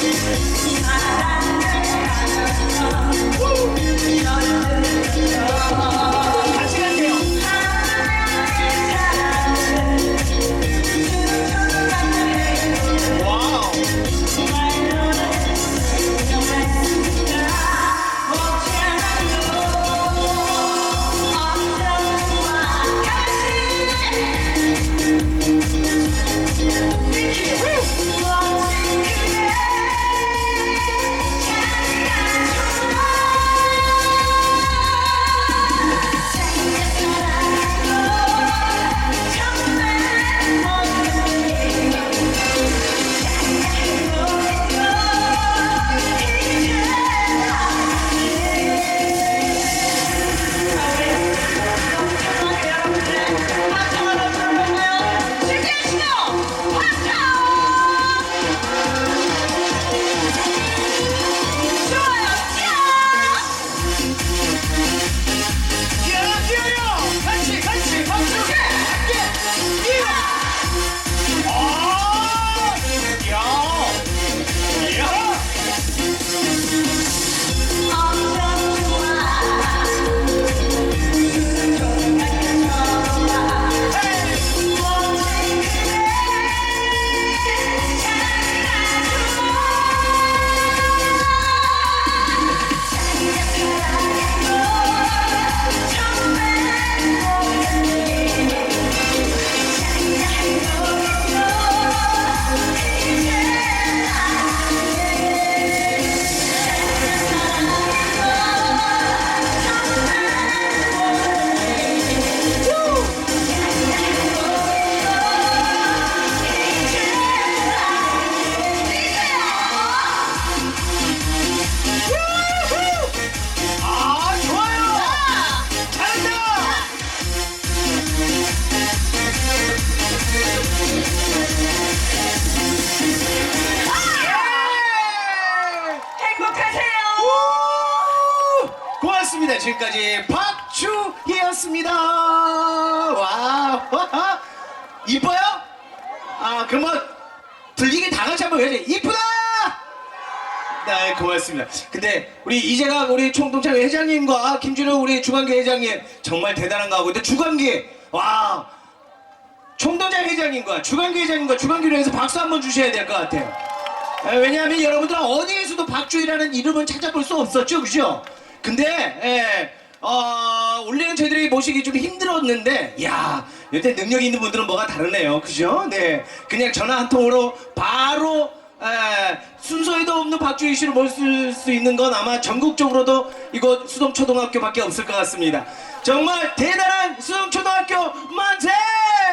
Yeah. 네, 지금까지 박주희였습니다. 와, 이뻐요? 아, 그러면 들리게 다 같이 한번 해야지. 이쁘다! 네, 고맙습니다. 근데 우리 이재강 우리 총동창 회장님과 김준호 우리 주관계 회장님 정말 대단한 거 하고 근데 주관계 와 총동장 회장님과 주관계 회장님과 주관계로 해서 박수 한번 주셔야 될 것 같아요. 아, 왜냐하면 여러분들 어디에서도 박주희라는 이름은 찾아볼 수 없었죠, 그죠? 근데 예, 어, 원래는 저희들이 모시기 좀 힘들었는데, 야, 여태 능력 있는 분들은 뭐가 다르네요, 그죠? 네, 그냥 전화 한 통으로 바로 예, 순서에도 없는 박주희 씨를 모실 수 있는 건 아마 전국적으로도 이곳 수동초등학교밖에 없을 것 같습니다. 정말 대단한 수동초등학교 만세!